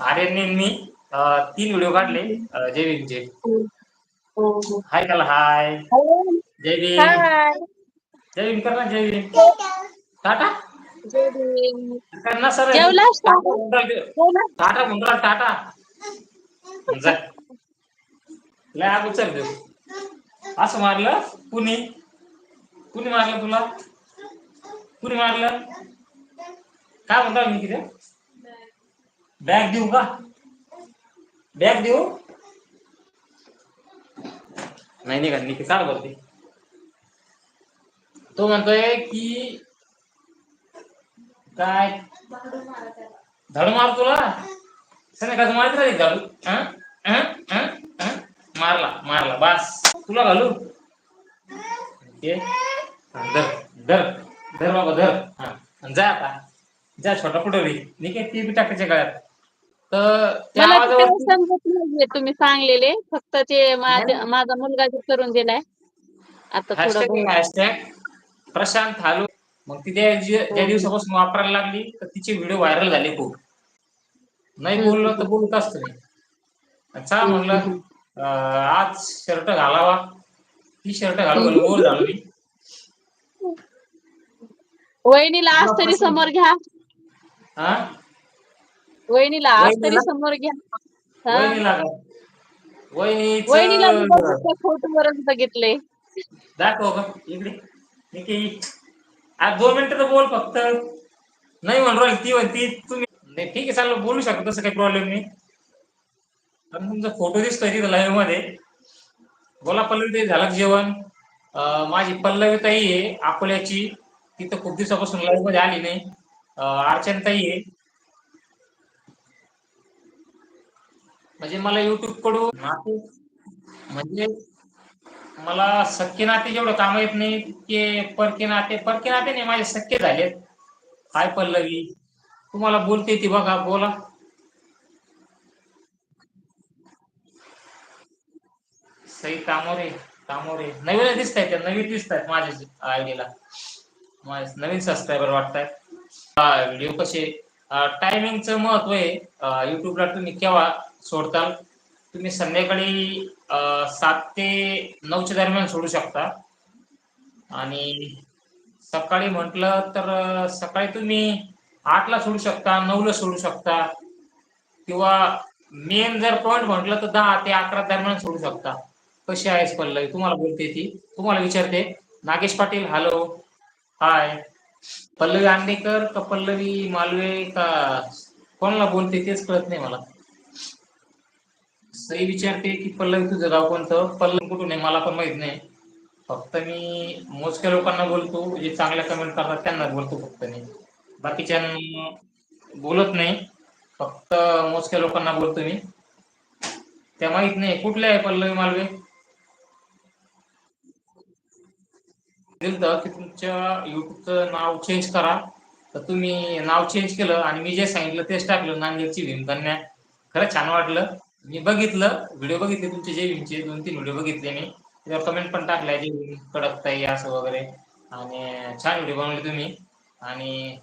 आर्यनने मी तीन व्हिडिओ काढले जय भीमचे हो हो. हाय त्याला हाय. जय भीम हाय. जय भीम कर ना जय भीम टाटा? कर ना सर? टाटा. बोला. टाटा जा. लय आग उचल देऊ असं मारलं कुणी? कुणी मारलं तुला? कुणी मारलं? काय म्हणता मी तिथे? बॅग देऊ का? बॅग देऊ? नाही नाही का निकी चाल करते तो. म्हणतोय की काय? धड मार तुला. संध्याकाळचं मारत धडू हं? हं? हं? हं? मारला मारला. बस. तुला घालू? धर. धर. धर बाबा धर. हा. जा आता. जा छोटा पुढे निके ती बी टाकायच्या गळ्यात. तर त्या मला ते काही आवाजावरती समजत नाहीये तुम्ही सांगलेले. फक्त ते माझ्या माझा मुलगा जे करून दिलाय. आता थोडं हॅशटॅग बहुत. हॅशटॅग प्रशांत हालू. मग ती त्या जी- ज्या दिवसापासून वापरायला लागली तर तिचे व्हिडिओ व्हायरल झाले खूप. नाही हम्म, बोललो तर बोलत असतो मी अच्छा म्हणलं हम्म, अं, आज शर्ट घालावा. ती शर्ट घालू घालू बोल झालो मी वहिनीला आज तरी समोर घ्या. हा? वहिनीला आज तरी वहिनीला? समोर घ्या. हा. वहिनीला का? वहिनीच वहिनीला मी बघितलं फोटोवरच बघितले. दाखव का इकडे. निके आज दोन मिनिटं तर बोल फक्त. नाही म्हणून राहिली ती म्हणती तुम्ही नाही ठीक आहे चालेल बोलू शकतो तसं काही प्रॉब्लेम नाही. पण तुमचा फोटो दिसतोय तिथं लाईव्हमध्ये. बोला पल्लवी ताई झालं का जेवण? अं, माझी पल्लवी ताई आहे अकोल्याची. तिथं खूप दिवसापासून लाईव्हमध्ये आली नाही. अर्चन ताई आहे. म्हणजे मला युट्यूबकडून नाते म्हणजे मला सख्खे नाते जेवढं काम येत नाही ते परके नाते परके नाते नाही माझे सख्खे झालेत. काय पल्लवी. तुम्हाला बोलते ती बघा बोला. सई तामोरे तामोरे नवीन दिसत आहेत नवीन दिसत आहेत माझ्या आयडीला माझे नवीन सबस्क्रायबर वाटतात व्हिडिओ कसे टायमिंगचं महत्त्व आहे. युट्यूबला तुम्ही केव्हा सोडताल तुम्ही संध्याकाळी सात ते नऊच्या दरम्यान सोडू शकता. आणि सकाळी म्हटलं तर सकाळी तुम्ही आठला सोडू शकता नऊला सोडू शकता. किंवा मेन जर पॉईंट म्हटलं तर दहा ते अकरा दरम्यान सोडू शकता. कशी आहेस पल्लवी? तुम्हाला बोलते ती. तुम्हाला विचारते. नागेश पाटील हॅलो. हाय. पल्लवी आंडेकर का पल्लवी मालवे का? कोणाला बोलते तेच कळत नाही मला. सई विचारते की पल्लवी तुझं गाव कोणतं? पल्लवी कुठून आहे? मला पण माहीत नाही. फक्त मी मोजक्या लोकांना बोलतो जे चांगल्या कमेंट करतात त्यांना बोलतो फक्त मी. बाकीच्या बोलत नाही. फक्त मोजक्या लोकांना बोलतो मी. त्या माहीत नाही कुठल्या आहे पल्लवी मालवे? की तुमच्या युट्यूबचं नाव चेंज करा. तर तुम्ही नाव चेंज केलं आणि मी जे सांगितलं तेच टाकलं. नांदेडची भीमकन्या. खरंच छान वाटलं. मी बघितलं व्हिडिओ बघितले तुमचे जे भीमचे दोन तीन व्हिडिओ बघितले मी. त्याच्यावर कमेंट पण टाकलाय जे कडकताई कडक ताई असं वगैरे. आणि छान व्हिडिओ बनवले तुम्ही. आणि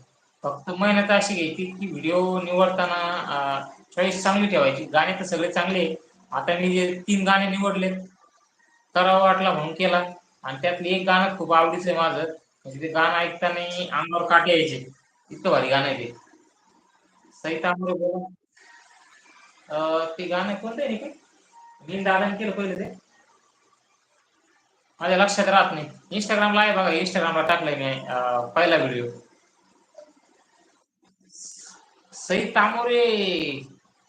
फक्त मेहनत अशी घ्यायची की व्हिडिओ निवडताना चॉईस चांगली ठेवायची. गाणे तर सगळे चांगले आहे. आता मी जे तीन गाणे निवडले करावं वाटला म्हणून केला. आणि त्यातलं एक गाणं खूप आवडीचं आहे माझं. म्हणजे ते गाणं ऐकताना अंगावर काटे यायचे. इतकं भारी गाणं आहे ते. सई तांबरे बोला. ते गाणं कोणतं आहे रे मी दादाने केलं पहिलं ते. माझ्या लक्षात राहत नाही. इंस्टाग्रामला आहे बघा इंस्टाग्रामला टाकलाय मी पहिला व्हिडिओ सई तामोरे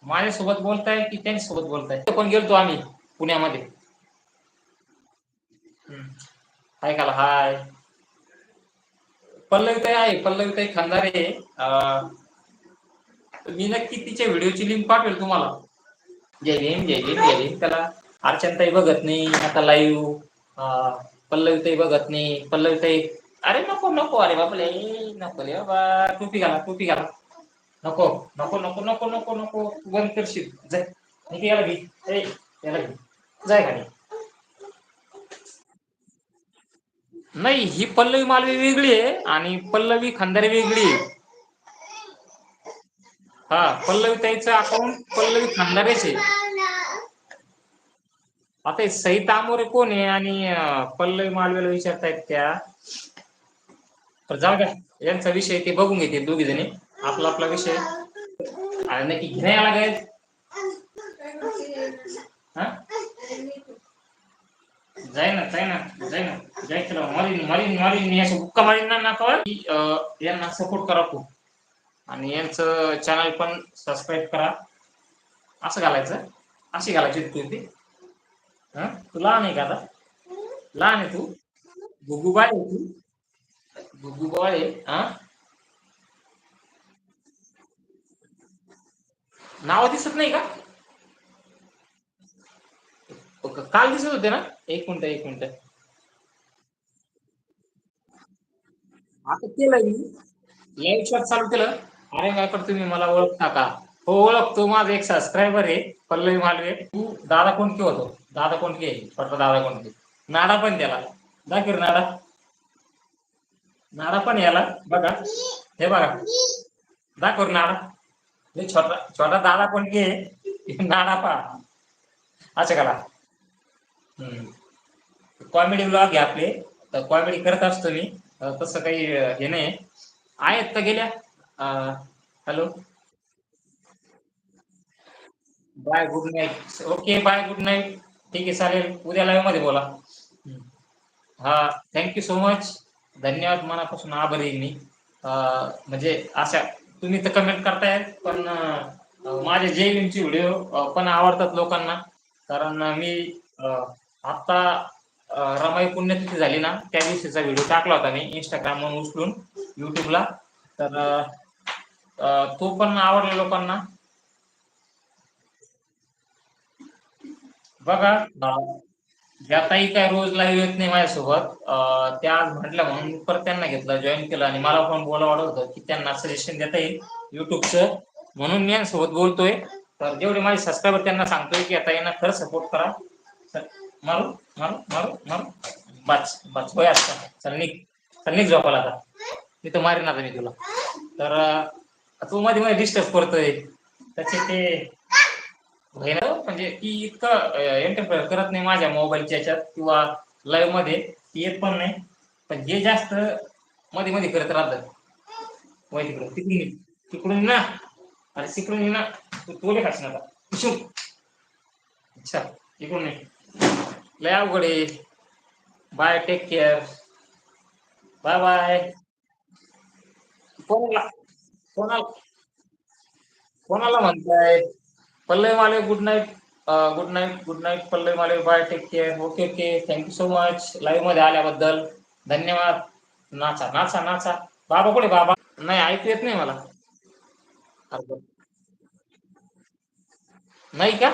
माझ्यासोबत बोलताय की त्यांच्यासोबत बोलताय? पण गेलतो आम्ही पुण्यामध्ये. हम्म. हाय काला हाय. पल्लवीताई आहे पल्लवीताई खंदारे. आहे. अं, मी नक्की तिच्या व्हिडिओची लिंक पाठवेल तुम्हाला. जय भीम जय भीम जय भीम. त्याला अर्चनताई बघत नाही आता लाईव्ह पल्लवीताई बघत नाही. पल्लवीताई अरे नको नको अरे बापले नको रे बाबा. टोपी घाला टोपी घाला. नको नको नको नको नको नको. बंद करशील. जाय. निघ याला घे. ए याला घे. जाय खाली. नाही ही पल्लवी मालवी वेगळी आहे आणि पल्लवी खंदारे वेगळी आहे. हा पल्लवी ताईचं अकाउंट पल्लवी खानदारेच आहे आता सई तामोरे कोण आहे आणि पल्लवी मालवेला विचारतायत त्या? तर जाऊ द्या यांचा विषय ते बघून घेते दोघी जणी. आपला आपला विषय आणि नक्की घेण्याला काय हा? जाय ना जाय ना जाय ना. जाय चला मारीन मारीन मारीन. मी असं बुक्का मारीन ना नाकावर. की, यांना सपोर्ट करा खूप. आणि यांचं चॅनल पण सबस्क्राईब करा. असं घालायचं. अशी घालायची तू ती. हा? तू लहान आहे का आता? लहान आहे तू. गुगुबाळ आहे तू. गुगुबाळ आहे. हा? नाव दिसत नाही का? ओके, काल दिसत होते ना? एक मिनिट एक मिनिट. आता केलं मी. या चालू केलं. अरे काय करतो तुम्ही मला ओळखता का हो ओळखतो. माझा एक सबस्क्रायबर आहे पल्लवी मालवे. तू दादा कोणते होतो? दादा कोणते छोटा दादा कोणते नाडा पण त्याला. दाखव नाडा. नाडा पण याला. बघा. हे बघा. दाखव नाडा. हे छोटा छोटा दादा कोणते नाडा पहा. असं करा. कॉमेडी ब्लॉग आहे आपले. तर कॉमेडी करत असतो मी. तसं काही हे नाही. आहेत तर गेल्या. Hello. Bye good night. Okay bye good night. ठीक आहे चालेल. उद्या लाईव्हमध्ये बोला. हा थँक्यू सो मच धन्यवाद मनापासून आभारी मी. म्हणजे अशा तुम्ही तर कमेंट करताय पण माझे जे भीमचे व्हिडिओ पण आवडतात लोकांना. कारण मी आता रमाई पुण्यतिथी झाली ना त्या दिवशीचा व्हिडिओ टाकला होता मी इंस्टाग्रामवरून उचलून युट्यूबला तर तो पण आवडला लोकांना. बघा अं, ज्या ताई काय रोज लाईव्ह येत नाही माझ्यासोबत त्या आज म्हटल्या म्हणून परत त्यांना घेतलं जॉईन केलं आणि मला पण बोला वाटत होतं की त्यांना सजेशन देता येईल युट्यूबचं म्हणून मी यांसोबत बोलतोय. तर जेवढे माझे सबस्क्रायबर त्यांना सांगतोय की आता यांना खरं सपोर्ट करा. मारू मारू मारू मारू. बाच बाच होय आता चल निघ. चल निघ झोपाला आता. तिथं मारीन आता मी तुला. तर तू मध्ये मध्ये डिस्टर्ब करतोय. त्याचे ते म्हणजे ती इतकं एंटरफेअर करत नाही माझ्या मोबाईलच्या याच्यात किंवा लाईव्हमध्ये. ती येत पण नाही. पण जे जास्त मध्ये मध्ये करत राहतात. वय तिकडं तिकडून तिकडून ना. अरे तिकडून ना. तू तोले खास आता. पिशू अच्छा इकडून नाही लय अवघड आहे. Bye take care bye bye कोणाला? कोणाला कोणाला म्हणताय? Pallavi Male good night good night good night Pallavi Male bye take care okay okay thank you so much लाईव्हमध्ये आल्याबद्दल धन्यवाद. नाचा नाचा नाचा. बाबा कुठे? बाबा नाही ऐकू येत नाही मला. नाही का?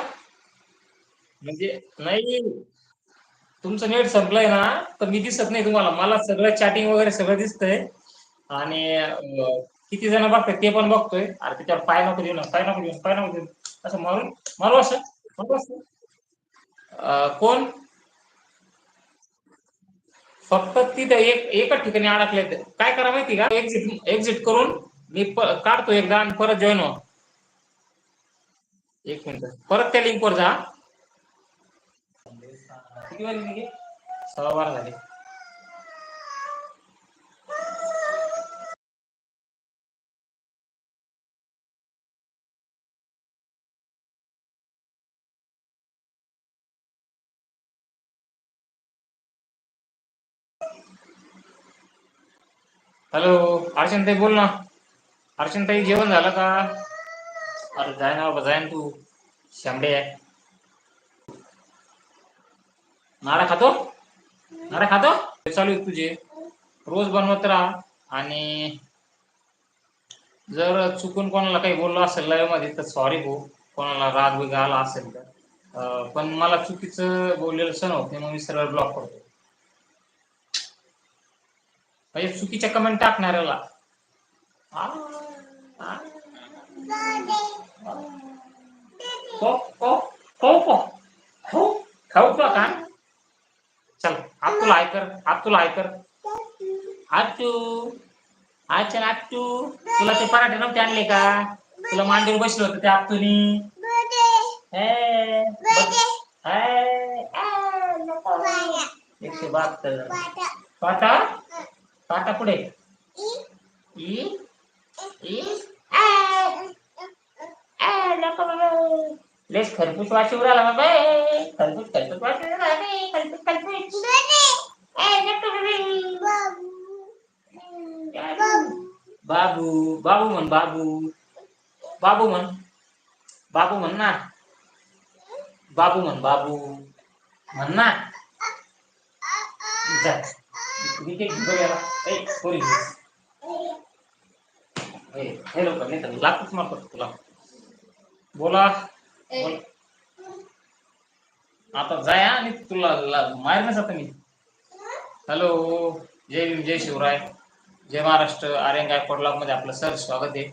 म्हणजे नाही. तुमचं नेट संपलंय ना तर मी दिसत नाही तुम्हाला. मला सगळं चॅटिंग वगैरे सगळं दिसतंय. आणि किती जण बघतात ते पण बघतोय. अरे त्याच्यावर पाय नको देऊ ना, पाय नको देऊ, पाय नको देऊ. असं मारून मारू असं मारू असं. कोण? फक्त तिथे एक, एकच ठिकाणी अडकले काय करा माहिती का? एक्झिट एक्झिट करून मी काढतो एकदा आणि परत जॉईन व्हा. एक मिनिट. परत त्या लिंक वर जा. किती निघे? सव्वा बारा झाले. हॅलो अर्चनताई बोल ना. अर्चनताई जेवण झालं का? अरे जाय ना बाबा जाय ना तू. शांबे आहे. नारा खातो? नारा खातो? हे चालू आहे तुझे. रोज बनवत राहा. आणि जर चुकून कोणाला काही बोललो असेल लाईव्हमध्ये तर सॉरी भाऊ. कोणाला राग बिग आला असेल तर. पण मला चुकीचं बोललेलं सण होते मग मी सरळ ब्लॉक करतो. म्हणजे चुकीच्या कमेंट टाकणाऱ्याला. आ, आ, को को को को खाऊ खाऊ का का? चल आतू लाय कर कर. आतू अच्छा आतू तुला ते पराठे नव्हते आणले का? तुला मांडीवर बसलं होतं त्या आत्तुनी हे, बघ. हे, आ, नको. एकशे बहात्तर. पाटा? पाटा पुढे. E E. लेस खरपूस वाशी उराला बाबा खरपूस खरपूस वाशी उराला बे, खरपूस खरपूस. ए, नको बाबा. बाबू बाबू म्हण बाबू. बाबू म्हण. बाबू म्हण ना. बाबू म्हण बाबू. म्हण ना. जा. इथे घेऊन ए, पोरी ए, हे लोक नाही तर लागतच मारतो तुला बोला बोल. आता जाया आणि तुला मारण्यास आता मी हॅलो जय भीम जय शिवराय. जय महाराष्ट्र आर्यन गायकवाडमध्ये आपलं सर स्वागत आहे.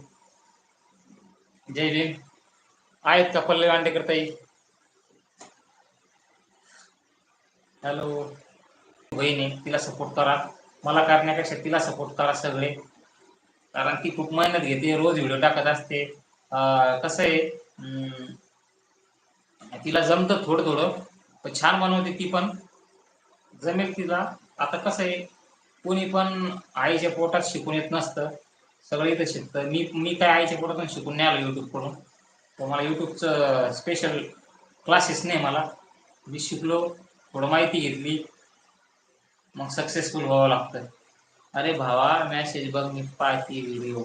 जय भीम. आहेत का पल्लवी अंडेकर ताई? हॅलो बहिणी तिला सपोर्ट करा. मला करण्यापेक्षा तिला सपोर्ट करा सगळे. कारण ती खूप मेहनत घेते रोज व्हिडिओ टाकत असते. कसं आहे तिला जमतं थोडं थोडं पण छान बनवते ती पण. जमेल तिला. आता कसं आहे कोणी पण आईच्या पोटात शिकून येत नसतं. सगळं इथं शिकतं. मी मी काय आईच्या पोटातून शिकून नाही आलो युट्यूबकडून तर मला युट्यूबचं स्पेशल क्लासेस नाही मला. मी शिकलो थोडं माहिती घेतली. मग सक्सेसफुल व्हावं लागतं. अरे भावा मॅसेज बघ मी पाहते व्हिडिओ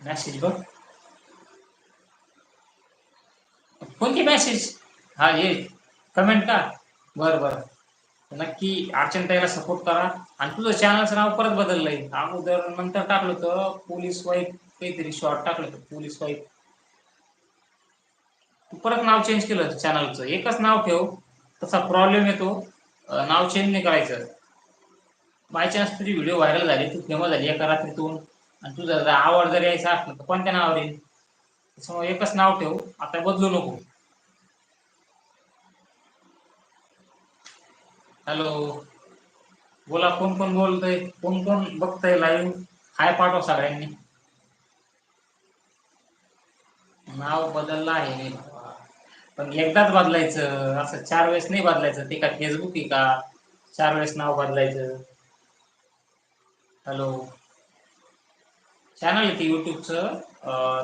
मॅसेज बघ. कोणती मॅसेज हा ये. कमेंट का? बरं बरं. नक्की अर्चनताईला सपोर्ट करा. आणि तुझं चॅनलचं नाव परत बदललंय. अगोदर नंतर टाकलं होतं पोलीस वाईफ काहीतरी शॉर्ट टाकलं होतं पोलीस वाईफ तू परत नाव चेंज केलं चॅनलचं एकच नाव ठेव तसा प्रॉब्लेम येतो. नाव चेंज नाही करायचं. बाय चान्स तुझी व्हिडिओ व्हायरल झाली तू फेमस झाली एका रात्रीतून. आणि तुझा जर आवड जर यायचा असलं तर कोणत्या नावावर येईल? त्याच्यामुळे एकच नाव ठेव आता बदलू नको. हॅलो बोला कोण कोण बोलतय? कोण कोण बघतय लाईव्ह हाय पाठवा सगळ्यांनी. नाव बदललं आहे. मी पण एकदाच बदलायचं असं चार वेळेस नाही बदलायचं. ते का फेसबुक आहे का? चार वेळेस नाव बदलायचं. हॅलो चॅनल येते युट्यूबचं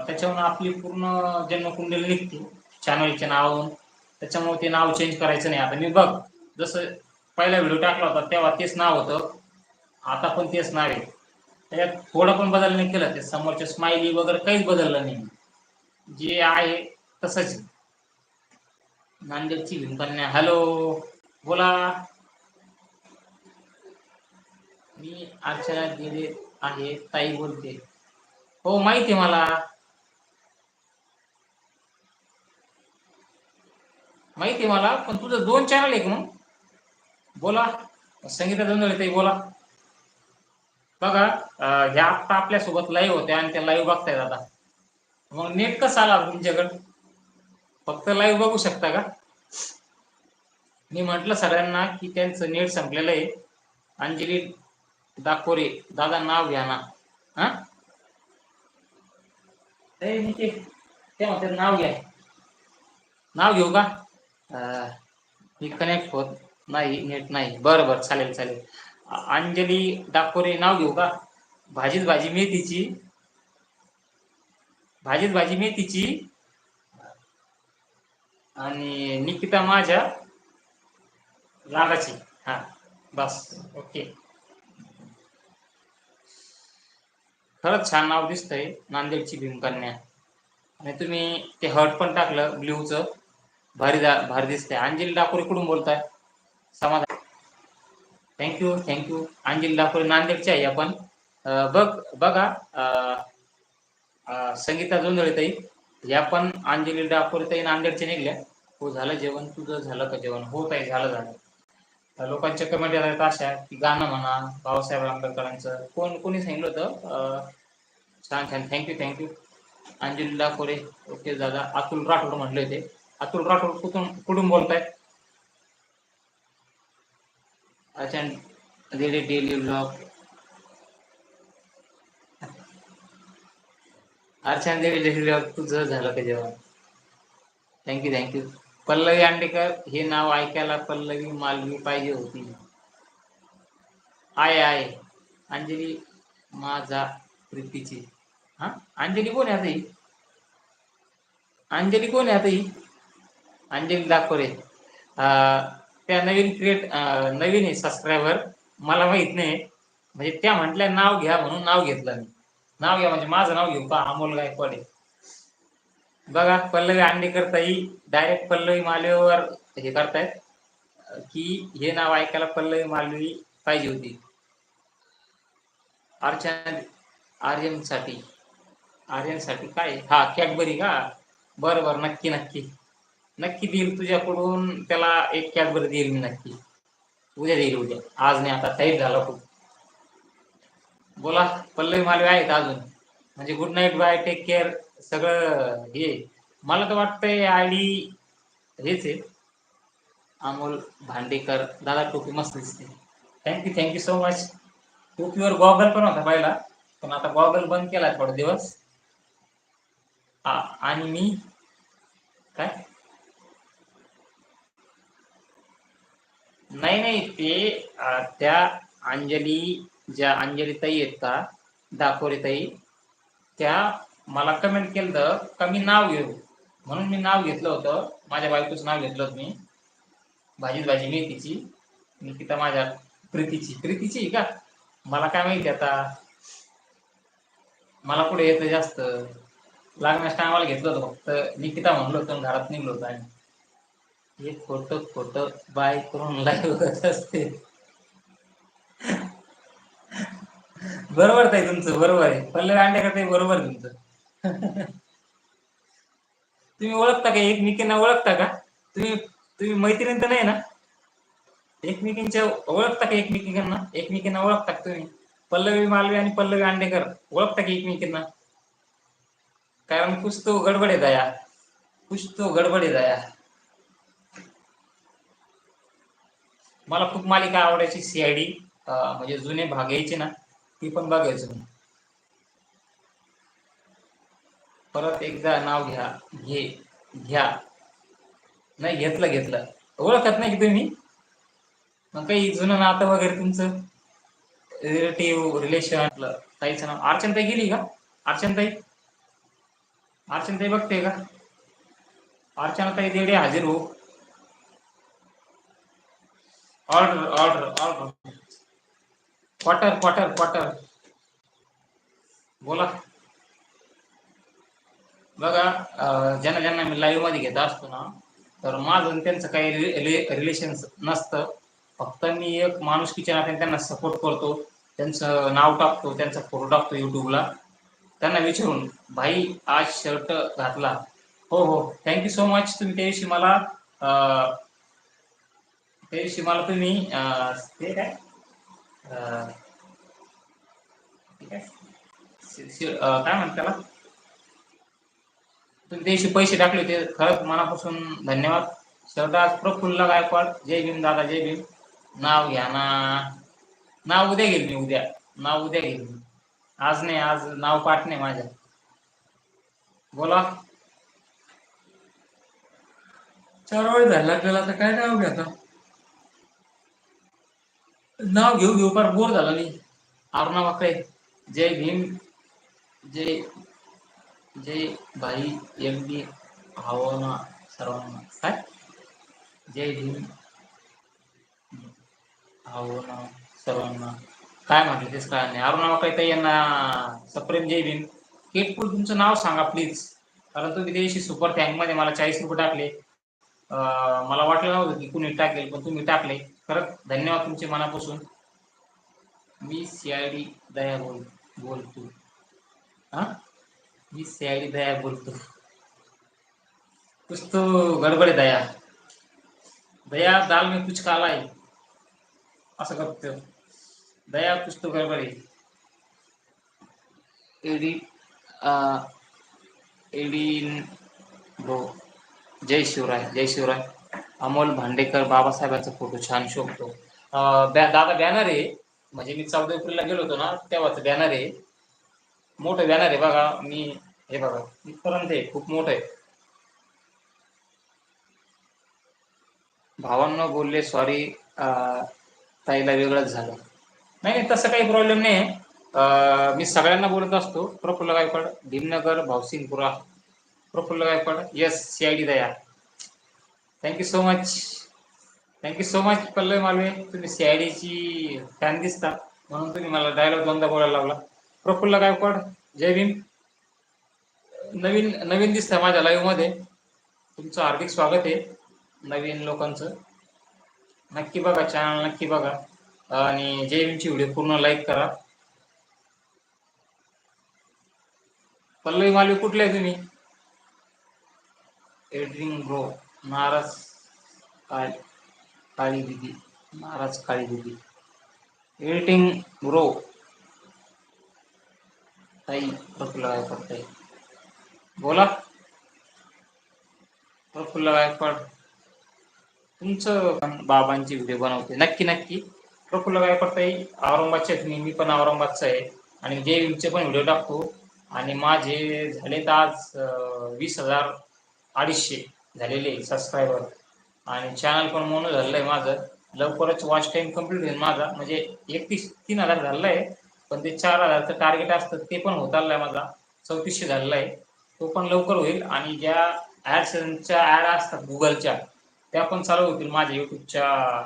त्याच्यावरून आपली पूर्ण जन्मकुंडली निघते. चॅनलच्या नावावरून त्याच्यामुळे ते नाव चेंज करायचं नाही. आता मी बघ जसं पहिला व्हिडिओ टाकला होता तेव्हा तेच नाव होतं. आता पण तेच नाव आहे. त्याच्यात थोडं पण बदल नाही केलं. ते समोरच्या स्माइली वगैरे काहीच बदललं नाही. जे आहे तसंच आहे. नांदेडची भीमकन्या हॅलो बोला. मी अर्चना दिले आहे ताई बोलते. हो माहिती आहे मला. माहिती आहे मला पण तुझं दोन चॅनल आहे का मग. बोला. संगीता जोंधळे ताई बोला. बघा ह्या आत्ता आपल्यासोबत लाईव्ह होत्या आणि त्या लाईव्ह बघतायत आता. मग नेट कसं आला तुमच्याकडं. फक्त लाईव्ह बघू शकता का? मी म्हटलं सगळ्यांना की त्यांचं नेट संपलेलं आहे. अंजली दाकोरे दादा नाव घ्या ना. हा? ते नाव घ्या. नाव घेऊ का? मी कनेक्ट होत नाही नेट नाही. बरं बरं चालेल चालेल. अंजली डाकोरे नाव घेऊ का? भाजीच भाजी मेथीची भाजीच भाजी मेथीची आणि निकिता माझ्या रागाची. हा बस. ओके. खरंच छान नाव दिसतंय नांदेडची भीमकन्या आणि तुम्ही ते हर्ट पण टाकलं ब्ल्यूचं. भारी दा- भारी दिसतंय. अंजली डाकोरे कुठून बोलताय? समाधान. Thank you thank you Anjali Dakore नांदेडची आहे आपण. बघ बघा. संगीता जोंधळे ताई. या पण अंजली डाकोरे ताई नांदेडच्या निघल्या. हो झालं जेवण. तुझं झालं का जेवण? हो ताई झालं झालं. लोकांच्या कमेंट येतात अशा की गाणं म्हणा बाबासाहेब आंबेडकरांचं. कोण कोणी सांगितलं होतं? अं, छान छान. Thank you thank you Anjali Dakore okay दादा. अतुल राठोड म्हटले होते. अतुल राठोड कुठून कुठून बोलताय? अच्छा daily daily blog Archana Devi लिहिल्यावर तुझं झालं का जेवण थँक्यू थँक्यू पल्लवी आंडेकर हे नाव ऐकायला पल्लवी मालवी पाहिजे होती. आहे आहे अंजली माझा प्रीतीची. हा? अंजली कोण आहे आता ही? अंजली कोण आहे आता ही? अंजली दाखवरे त्या नवीन क्रिएट नवीन आहे सबस्क्रायबर मला माहीत नाही. म्हणजे त्या म्हटल्या नाव घ्या म्हणून नाव घेतलं मी. नाव घ्या म्हणजे माझं नाव घेऊ. का अमोल गायकवाड बघा पल्लवी अंडे करताही डायरेक्ट पल्लवी मालवीवर हे करतायत की हे नाव ऐकायला पल्लवी मालवी पाहिजे होती. अर्चना आर्यनसाठी आर्यनसाठी काय? हा कॅडबरी का? बरं बरं नक्की नक्की. नक्की देईल तुझ्याकडून त्याला एक कॅडबरी देईल मी नक्की. उद्या देईल उद्या. आज नाही आता टाईप झाला खूप. बोला पल्लवी मालवी आहेत अजून. म्हणजे good night bye take care सगळं हे. मला तर वाटतंय आयडी हेच आहे. अमोल भांडेकर दादा टोपी मस्त दिसते. Thank you thank you so much टोपीवर goggle पण होता पहिला पण आता गॉगल बंद केला थोडा दिवस. आणि मी? काय? नाही नाही ते त्या अंजली ज्या अंजली ताई आहेत का दाखोरे ताई त्या मला कमेंट केलं का मी नाव घेऊ? म्हणून मी नाव घेतलं होतं. माझ्या बायकोचं नाव घेतलं होतं मी. भाजीत भाजी मेथीची निकिता माझ्या प्रीतीची. प्रीतीची आहे का? मला काय माहिती आता? मला पुढे येतं जास्त? लागण्यास टायमाला घेतलं होतं फक्त. निकिता म्हणलो होतं घरात निघलो होतं आणि हे खोटं खोटं बाय करून लाईव्ह होत असते. बरोबर ताई तुमचं बरोबर आहे. पल्लवी अंडेकर ताई बरोबर तुमचं. तुम्ही ओळखता का? एकमेकींना ओळखता का? तुम्ही तुम्ही मैत्रीण तर नाही ना? एकमेकींच्या ओळखता का एकमेकींना? एकमेकींना ओळखता का तुम्ही? पल्लवी मालवी आणि पल्लवी अंडेकर ओळखता का एकमेकींना? कारण कुछ तो गडबड आहे दया. कुछ तो गडबड आहे दया. मला खूप मालिका आवडायची सीआयडी म्हणजे जुने भाग यायचे ना. ती पण बघायचं परत एकदा नाव घ्या घे घ्या. नाही घेतलं घेतलं. ओळखत नाही की तुम्ही? मग काही जुनं नातं वगैरे तुमचं? रिलेटिव्ह रिलेशन ताईचं नाव. अर्चनताई गेली का? अर्चनताई? अर्चनताई बघते का? अर्चनाताई देडे हजर हो. Order order order quarter quarter quarter बोला. बघा ज्यांना ज्यांना मी लाईव्हमध्ये घेत असतो ना तर माझं त्यांचं काही रिलेशन नसतं. फक्त मी एक माणूस नात्याने त्यांना सपोर्ट करतो. त्यांचं नाव टाकतो त्यांचा फोटो टाकतो युट्यूबला त्यांना विचारून भाई आज शर्ट घातला. हो हो. थँक्यू सो मच तुम्ही त्या दिवशी मला त्या दिवशी मला तुम्ही ते काय? काय शि- म्हणतात त्याला? तुम्ही त्याशी दिवशी पैसे टाकले होते खरंच मनापासून धन्यवाद. सरदार आज प्रफुल्ल गायकवाड जय भीम दादा जय भीम. नाव घ्या ना. नाव उद्या घेईल मी उद्या. नाव उद्या घेईल मी. आज नाही आज नाव पाठ नाही माझ्या. बोला. चार वेळ झाला आपल्याला आता काय नाव घ्या आता? नाव घेऊ घेऊ फार बोर झाला मी अरुणा वाकडे जय भीम जय जय भाई एम बी ना सर्वांना. काय? जय भीम ना सर्वांना. काय म्हटलं तेच काय नाही. अरुणा वाकडे ताई यांना सप्रेम जय भीम. केटपूर तुमचं नाव सांगा प्लीज कारण तुम्ही विदेशी सुपर थँकमध्ये मला चाळीस रुपये टाकले. मला वाटलं नव्हतं की कुणी टाकेल पण तुम्ही टाकले. खरंच धन्यवाद तुमचे मनापासून. मी सीआयडी दया बोल बोलतो. हा? मी सीआयडी दया बोलतो. कुछ तो गडबड आहे दया. दया दाल में कुछ काला आहे असं करतो. दया कुछ तो गडबड. आहे एडी एडी ब्रो जय शिवराय जय शिवराय. अमोल भांडेकर बाबासाहेबांचा फोटो छान शोभतो दादा बॅनर आहे. म्हणजे मी चौदा एप्रिलला गेलो होतो ना तेव्हाच बॅनर आहे. मोठं बॅनर आहे बघा. मी हे बघा इथपर्यंत आहे खूप मोठं आहे. भावांना बोलले सॉरी ताईला वेगळंच झालं. नाही नाही तसं काही प्रॉब्लेम नाही अं, मी सगळ्यांना बोलत असतो. Prafull Gaikwad Bhimnagar Bhavsingpura. Prafull Gaikwad yes C I D Daya thank you so much thank you so much Pallavi Malve. तुम्ही सी आय डीची फॅन दिसता। म्हणून तुम्ही मला डायलॉग दोनदा बोलायला लावला। प्रफुल्ल गायकवाड जय भीम। नवीन नवीन दिसतं माझ्या लाईव्हमध्ये। तुमचं हार्दिक स्वागत आहे नवीन लोकांचं। नक्की बघा चॅनल नक्की बघा। आणि जय भीमची व्हिडिओ पूर्ण लाईक करा। पल्लवी मालवी कुठले आहे तुम्ही? एड्रिंग ब्रो नाराज काळी काळी दिदी नाराज काळी दिदी. एडिटिंग ब्रो ताई प्रफुल्ल गायकवाड ताई बोला. प्रफुल्ल गायकवाड तुमचं पण बाबांची व्हिडिओ बनवते. नक्की नक्की. प्रफुल्ल गायकवाड ताई औरंगाबादचे आहेत. मी पण औरंगाबादचा आहे. आणि जे पण व्हिडिओ टाकतो. आणि माझे झाले तर आज वीस हजार अडीचशे झालेले सबस्क्रायबर आणि चॅनल पण मोनो झालेलं आहे माझं. लवकरच वॉच टाइम कंप्लीट होईल माझा. म्हणजे एकतीस तीन हजार झालेलं आहे पण ते चार हजारचं टार्गेट असतं ते पण होत आलं आहे माझा. चौतीसशे झालेला आहे तो पण लवकर होईल. आणि ज्या ॲडसनच्या ॲड असतात गुगलच्या त्या पण चालू होतील माझ्या यूट्यूबच्या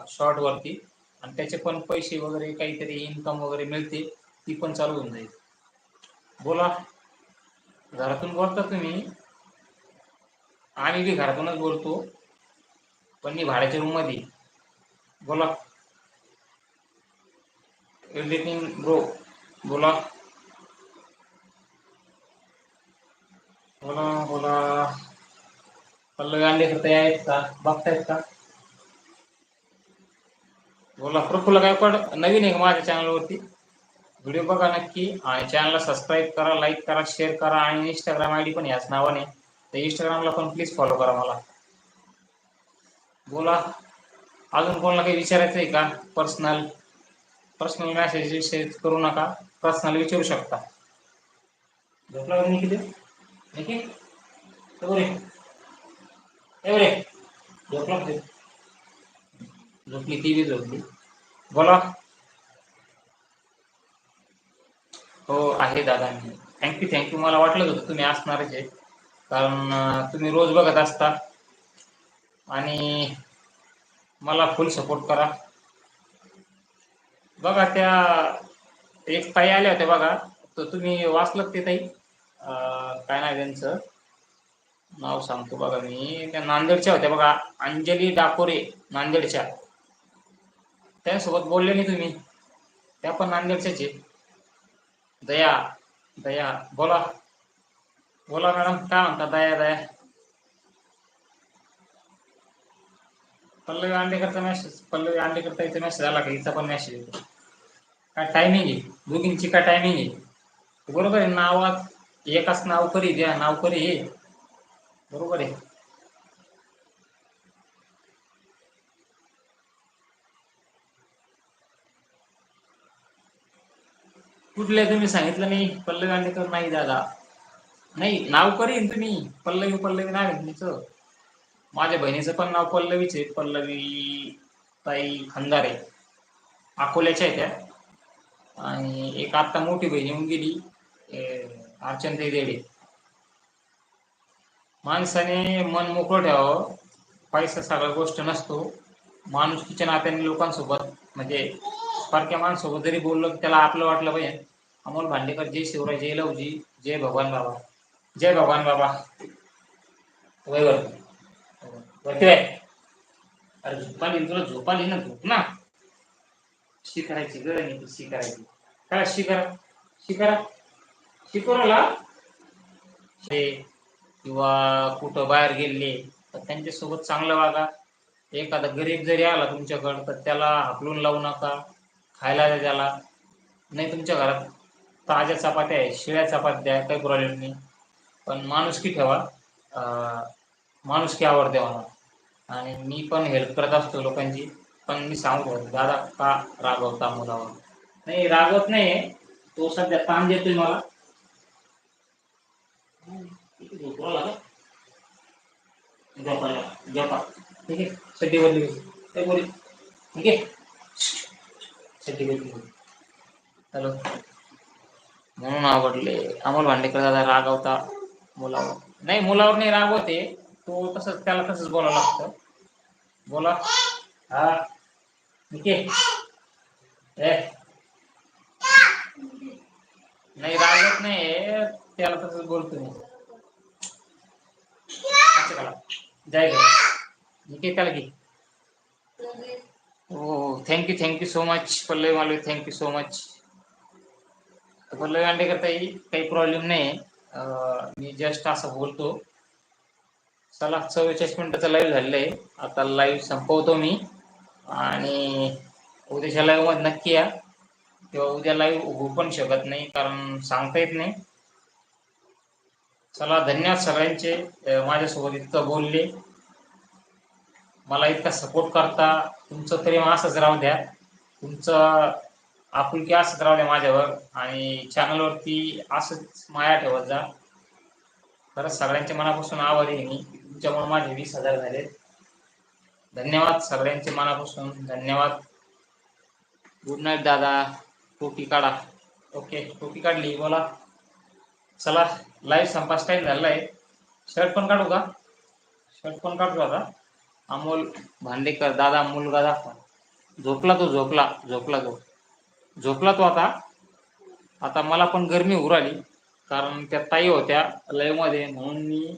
शॉर्टवरती आणि त्याचे पण पैसे वगैरे काहीतरी इन्कम वगैरे मिळते ती पण चालू होऊन जाईल. बोला. घरातून बोलता तुम्ही? आम्ही बी घरातूनच बोलतो. पण मी भाड्याच्या रूममध्ये. बोला. एडिटिंग ब्रो बोला. बोला बोला. पल्लवी अंडे करता आहेत का? बघतायत का? बोला. प्रफुल्ल गायकवाड नवीन आहे माझ्या चॅनलवरती व्हिडिओ बघा नक्की. आणि चॅनलला सबस्क्राईब करा लाईक करा शेअर करा. आणि इंस्टाग्राम आय डी पण याच नावाने. तर इंस्टाग्रामला पण प्लीज फॉलो करा मला. बोला. अजून कोणाला काही विचारायचं आहे का? पर्सनल पर्सनल मेसेज विषय करू नका. पर्सनल विचारू शकता. झोपला का निखिल? निखिल? एवढे एवढे झोपला ते? झोपली ती बी झोपली. बोला. हो आहे दादा. मी थँक्यू थँक्यू मला वाटलं होतं तुम्ही असणारच आहे. कारण तुम्ही रोज बघत असता. आणि मला फुल सपोर्ट करा. बघा त्या एक ताई आल्या होत्या बघा. तर तुम्ही वाचलं ते ताई? काय नाही त्यांचं? नाव सांगतो बघा मी. त्या नांदेडच्या होत्या बघा. अंजली डाकोरे नांदेडच्या. त्यासोबत बोलले नाही तुम्ही. त्या पण नांदेडच्याच आहे दया दया बोला. बोला मॅडम काय म्हणता दया दया. पल्लवी आंडेकरचा मेसेज पल्लवी आंडेकरचा इथे मेसेज आला का? हिचा पण मेसेज येतो. काय टायमिंग आहे? दोघींची काय टायमिंग आहे? बरोबर आहे नावात एकाच नावकरी द्या नावकरी हे. बरोबर आहे. कुठले तुम्ही सांगितलं नाही? पल्लवी अंडेकर नाही दादा. नाही नाव करीन तुम्ही. पल्लवी पल्लवी नाव आहे तुमचं. माझ्या बहिणीचं पण नाव पल्लवीच आहे. पल्लवी ताई खंदारे. अकोल्याच्या आहे त्या. आणि एक आता मोठी बहीण येऊन गेली. अर्चनताई देडे. माणसाने मन मोकळं ठेवावं. पैसा सगळा गोष्ट नसतो. माणुसकीच्या नात्याने लोकांसोबत म्हणजे सारख्या माणसासोबत जरी बोललो त्याला आपलं वाटलं पाहिजे. अमोल भांडेकर जय शिवराय जय लवजी जय भगवान बाबा. जय भगवान बाबा. वय वरती अरे झोपाली तुला झोपाली ना झोप ना. शी गरज नाही शी काय शी करा शिकवला हे किंवा कुठं बाहेर गेले तर त्यांच्यासोबत चांगलं वागा. एखादा गरीब जरी आला तुमच्याकडं तर त्याला हाकलून लावू नका. खायला द्या त्याला. नाही तुमच्या घरात ताज्या चपात्या आहे शिळ्या चपात्या काही प्रॉब्लेम नाही. पण माणुसकी ठेवा. माणुसकी आवडते मला आणि मी पण हेल्प करत असतो लोकांची. पण मी सांगतो दादा का रागवता मुलावर? नाही रागवत नाही तो सध्या ताण देतोय मला. किती ठीक आहे? चड्डी बदली बोली ठीक आहे? चड्डी बदली हॅलो. म्हणून आवडले. अमोल भांडेकर दादा रागवता मुलावर. नाही मुलावर नाही रागवते तो तसंच त्याला तसंच बोलावं लागतं. बोला. हा. ठीक आहे ए. नाही रागवत नाही. त्याला तसंच बोलतो मी. जय ग. ठीक आहे त्याला घे. हो thank you thank you so much Pallavi Malvi. Thank you so much Pallavi Andekar ताई काही प्रॉब्लेम नाही मी जस्ट असं बोलतो. चला चव्वेचाळीस मिनिटाचा लाईव्ह झालेलं आहे. आता लाईव्ह संपवतो मी. आणि उद्याच्या लाईव्हमध्ये नक्की या. किंवा उद्या लाईव्ह होऊ पण शकत नाही कारण सांगता येत नाही. चला धन्यवाद सगळ्यांचे. माझ्यासोबत इतकं बोलले. मला इतका सपोर्ट करता. तुमचं तरी असंच राहू द्या. तुमचं आपुलकी असंच राहू माझ्यावर आणि चॅनलवरती असंच माया ठेवत जा. खरंच सगळ्यांच्या मनापासून आभारी आहे मी. तुमच्यामुळे माझे वीस हजार झाले. धन्यवाद सगळ्यांचे मनापासून. धन्यवाद. गुड नाईट दादा. टोपी काढा. ओके टोपी काढली. बोला. चला. लाईव्ह संपास टाईम झालेला आहे शर्ट पण काढू का? शर्ट पण काढू आता. अमोल भांडेकर दादा मुलगा दाखवा. झोपला तो झोपला. झोपला तो. झोपला तो आता. आता मला पण गरमी होऊ कारण त्या ताई होत्या. लयमध्ये म्हणून मी